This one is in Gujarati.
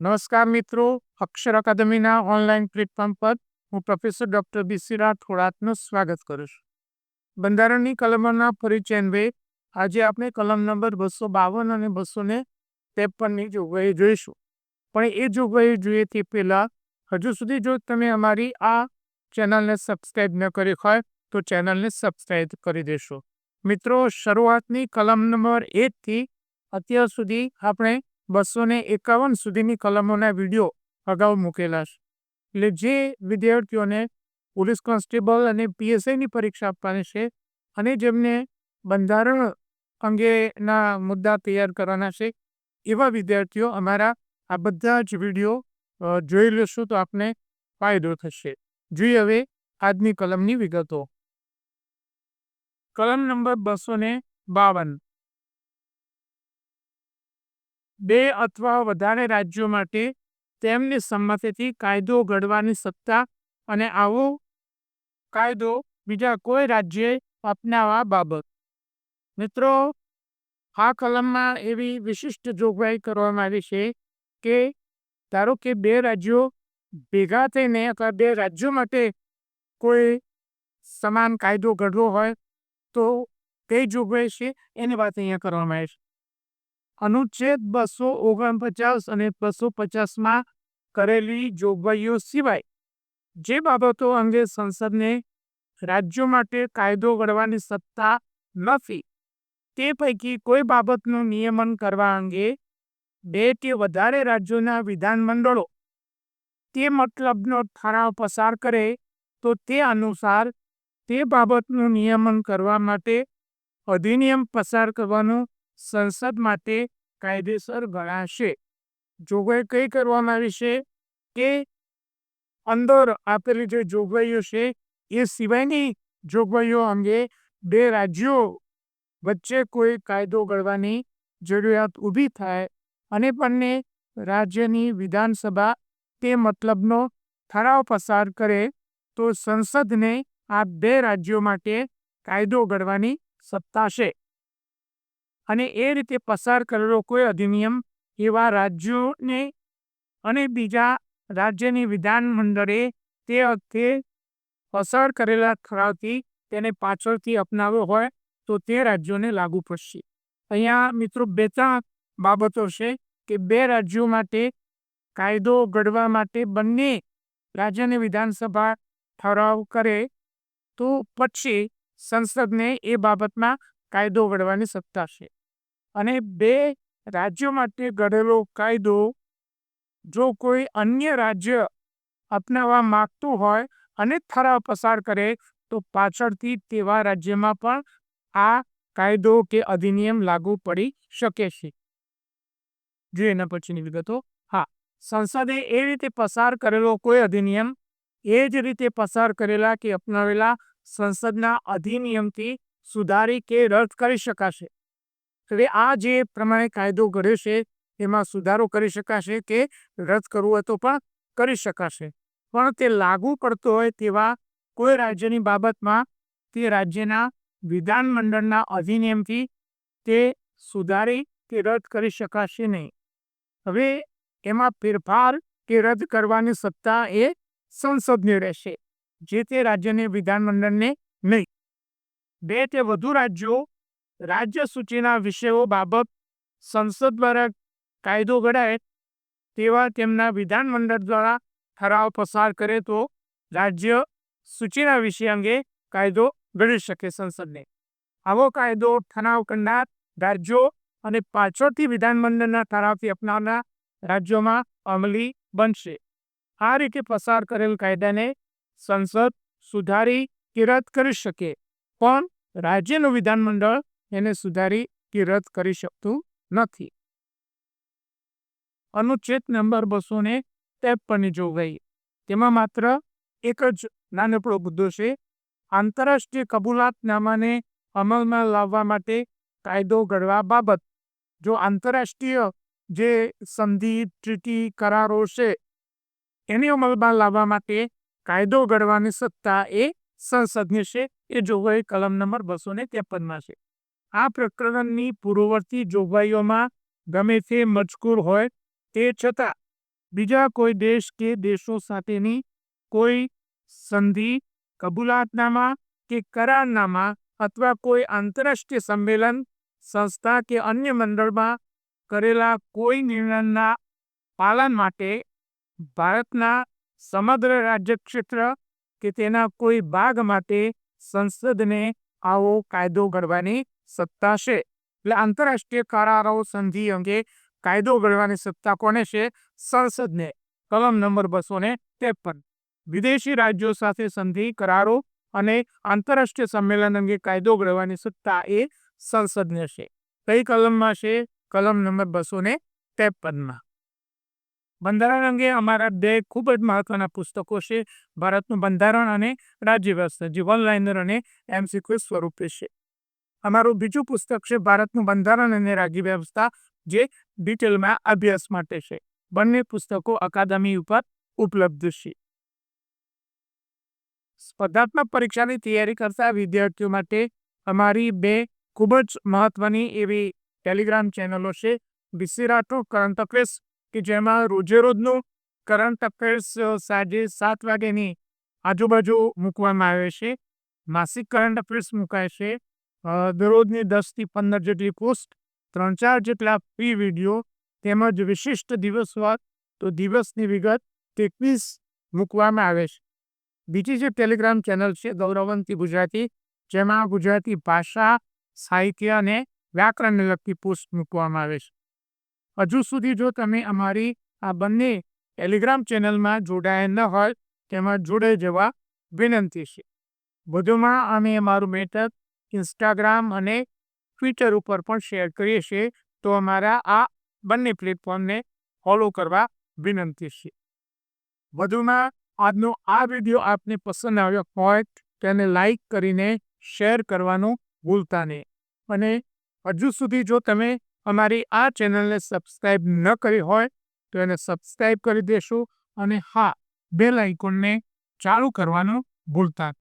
નમસ્કાર મિત્રો, અક્ષર અકાદમીના ઓનલાઈન પ્લેટફોર્મ પર હું પ્રોફેસર ડૉક્ટર બીસી થોડાતનું સ્વાગત કરું છું. બંધારણની કલમોના પરિચય અન્વયે આજે આપણે કલમ નંબર બસો બાવન અને બસો ને ત્રેપનની જોગવાઈ જોઈશું. પણ એ જોગવાઈ જોઈએ તે પહેલાં હજુ સુધી જો તમે અમારી આ ચેનલને સબસ્ક્રાઈબ ન કરી હોય તો ચેનલને સબસ્ક્રાઈબ કરી દેશો. મિત્રો, શરૂઆતની કલમ નંબર એકથી અત્યાર સુધી આપણે બસો ને એકાવન સુધીની કલમોના વીડિયો અગાઉ મૂકેલા છે. એટલે જે વિદ્યાર્થીઓને પોલીસ કોન્સ્ટેબલ અને પીએસઆઈની પરીક્ષા આપવાની છે અને જેમને બંધારણ અંગેના મુદ્દા તૈયાર કરવાના છે, એવા વિદ્યાર્થીઓ અમારા આ બધા જ વીડિયો જોઈ લેશું તો આપને ફાયદો થશે. જોઈએ હવે આજની કલમની વિગતો. કલમ નંબર બસો ને બાવન. બે અથવા વધારે રાજ્યો માટે તેમની સંમતિથી કાયદો ઘડવાની સત્તા અને આવો કાયદો બીજા કોઈ રાજ્યે અપનાવવા બાબત. મિત્રો, આ કલમમાં એવી વિશિષ્ટ જોગવાઈ કરવામાં આવી છે કે ધારો કે બે રાજ્યો ભેગા થઈને અથવા બે રાજ્યો માટે કોઈ સમાન કાયદો ઘડવો હોય તો કઈ જોગવાઈ છે? એની વાત અહીંયા કરવામાં આવી છે. અનુચ્છેદ બસો ઓગણપચાસ અને બસો પચાસમાં કરેલી જોગવાઈઓ સિવાય જે બાબતો અંગે સંસદને રાજ્યો માટે કાયદો ઘડવાની સત્તા નથી, તે પૈકી કોઈ બાબતનું નિયમન કરવા અંગે બે કે વધારે રાજ્યોના વિધાનમંડળો તે મતલબનો ઠરાવ પસાર કરે તો તે અનુસાર તે બાબતનું નિયમન કરવા માટે અધિનિયમ પસાર કરવાનું સંસદ માટે કાયદેસર ગણાશે. જોગવાઈ કઈ કરવામાં આવી છે કે અંદર આપેલી જે જોગવાઈઓ છે એ સિવાયની જોગવાઈઓ અંગે બે રાજ્યો વચ્ચે કોઈ કાયદો ઘડવાની જરૂરિયાત ઊભી થાય અને બંને રાજ્યની વિધાનસભા તે મતલબનો ઠરાવ પસાર કરે તો સંસદને આ બે રાજ્યો માટે કાયદો ઘડવાની સત્તા છે. અને એ રીતે પસાર કરેલો કોઈ અધિનિયમ એવા રાજ્યોને અને બીજા રાજ્યની વિધાનમંડળે તે વખતે પસાર કરેલા ઠરાવથી તેને પાછળથી અપનાવ્યો હોય તો તે રાજ્યોને લાગુ પડશે. અહીંયા મિત્રો બે ત્રણ બાબતો છે કે બે રાજ્યો માટે કાયદો ઘડવા માટે બંને રાજ્યની વિધાનસભા ઠરાવ કરે તો પછી સંસદને એ બાબતમાં કાયદો ઘડવાની સત્તા છે. અને બે રાજ્યો માટે ઘડેલો કાયદો, જો કોઈ અન્ય રાજ્ય અપનાવવા માગતું હોય અને ઠરાવ પસાર કરે, તો પાછળથી તેવા રાજ્યમાં પણ આ કાયદો કે અધિનિયમ લાગુ પડી શકે છે. જો એના પછીની વિગતો, હા, સંસદે એ રીતે પસાર કરેલો કોઈ અધિનિયમ, એ જ રીતે પસાર કરેલા કે અપનાવેલા સંસદના અધિનિયમથી સુધારી કે રદ કરી શકાશે. હવે આ જે પ્રમાણે કાયદો ઘડ્યો છે, એમાં સુધારો કરી શકાશે કે રદ કરવું હોય તો પણ કરી શકાશે. પણ તે લાગુ પડતો હોય તેવા કોઈ રાજ્યની બાબતમાં તે રાજ્યના વિધાનમંડળના અધિનિયમથી તે સુધારી કે રદ કરી શકાશે નહીં. હવે એમાં ફેરફાર કે રદ કરવાની સત્તા એ સંસદની રહેશે, જે તે રાજ્યને વિધાનમંડળને નહીં. બે કે વધુ રાજ્યો રાજ્ય સૂચિના વિષયો બાબત સંસદ દ્વારા કાયદો ઘડાય તેવા તેમના વિધાનમંડળ દ્વારા ઠરાવ પસાર કરે તો રાજ્ય સૂચિના વિષય અંગે કાયદો ઘડી શકે સંસદને. આવો કાયદો ઠરાવ કરનાર રાજ્યો અને પાછળથી વિધાનમંડળના ઠરાવથી અપનાવનાર રાજ્યોમાં અમલી બનશે. આ રીતે પસાર કરેલ કાયદાને સંસદ સુધારી કે રદ કરી શકે. પણ રાજ્યનું વિધાનમંડળ એને સુધારી કે રદ કરી શકતું નથી. અનુચ્છેદ નંબર બસો ને ત્રેપનની જોગવાઈ. તેમાં માત્ર એક જ નાનકડો મુદ્દો છે. આંતરરાષ્ટ્રીય કબૂલાતનામાને અમલમાં લાવવા માટે કાયદો ઘડવા બાબત. જો આંતરરાષ્ટ્રીય જે સંધિ, ટ્રીટી, કરારો છે, એની અમલમાં લાવવા માટે કાયદો ઘડવાની સત્તા એ સંસદની છે. એ જોગવાઈ કલમ નંબર બસો ને ત્રેપનમાં છે. આ પ્રકરણની પૂર્વવર્તી જોગવાઈઓમાં ગમે તે મજકૂર હોય તે છતાં બીજા કોઈ દેશ કે દેશો સાથેની કોઈ સંધિ, કબૂલાતનામા કે કરારનામા અથવા કોઈ આંતરરાષ્ટ્રીય સંમેલન, સંસ્થા કે અન્ય મંડળમાં કરેલા કોઈ નિર્ણયના પાલન માટે ભારતના સમગ્ર રાજ્ય ક્ષેત્ર કે તેના કોઈ ભાગ માટે સંસદને આવો કાયદો ઘડવાની સત્તા છે. એટલે આંતરરાષ્ટ્રીય કરારો સંધિ અંગે કાયદો ઘડવાની સત્તા કોને છે? સંસદને. કલમ નંબર બસો ને ત્રેપન વિદેશી રાજ્યો સાથે સંધિ, કરારો અને આંતરરાષ્ટ્રીય સંમેલન અંગે કાયદો ઘડવાની સત્તા એ સંસદને છે. કઈ કલમમાં છે? કલમ નંબર બસો ને ત્રેપનમાં બંધારણ અંગે અમારા બે ખૂબ જ મહત્વના પુસ્તકો છે. ભારતનું બંધારણ અને રાજ્ય વ્યવસ્થા જે વન લાઇનર અને એમસીક્યુ સ્વરૂપે છે. અમારું બીજું પુસ્તક છે ભારતનું બંધારણ અને રાજ્ય વ્યવસ્થા, જે ડિટેલમાં અભ્યાસ માટે છે. બંને પુસ્તકો અકાદમી ઉપર ઉપલબ્ધ છે. સ્પર્ધાત્મક પરીક્ષાની તૈયારી કરતા વિદ્યાર્થીઓ માટે અમારી બે ખૂબ જ મહત્વની એવી ટેલિગ્રામ ચેનલો છે રાઠોડ કરંટ અફેર્સ, કે જેમાં રોજે રોજનું કરંટ અફેર્સ સાંજે સાત વાગ્યાની આજુબાજુ મૂકવામાં આવે છે. માસિક કરંટ અફેર્સ મુકાય છે. દરરોજની દસથી પંદર જેટલી પોસ્ટ, ત્રણ ચાર જેટલા ફ્રી વીડિયો તેમજ વિશિષ્ટ દિવસ હોત તો દિવસની વિગત એકવીસ મૂકવામાં આવે છે. બીજી જે ટેલિગ્રામ ચેનલ છે, ગૌરવંતી ગુજરાતી, જેમાં ગુજરાતી ભાષા, સાહિત્ય અને વ્યાકરણને લગતી પોસ્ટ મૂકવામાં આવે છે. હજુ સુધી જો તમે અમારી આ બંને ટેલિગ્રામ ચેનલમાં જોડાયા ન હોય, તેમાં જોડાઈ જવા વિનંતી છે. વધુમાં અમે અમારું મેટર ઇન્સ્ટાગ્રામ અને ટ્વિટર ઉપર પણ શેર કરીએ છીએ, તો અમારા આ બંને પ્લેટફોર્મને ફોલો કરવા વિનંતી છે વધુમાં આજનો આ વીડિયો આપને પસંદ આવ્યો હોય તેને લાઈક કરીને શેર કરવાનું ભૂલતા નહીં. અને હજુ સુધી જો તમે અમારી આ ચેનલને સબસ્ક્રાઈબ ન કરી હોય, તો એને સબસ્ક્રાઈબ કરી દેશો અને હા બેલ આઇકોનને ચાલુ કરવાનું ભૂલતા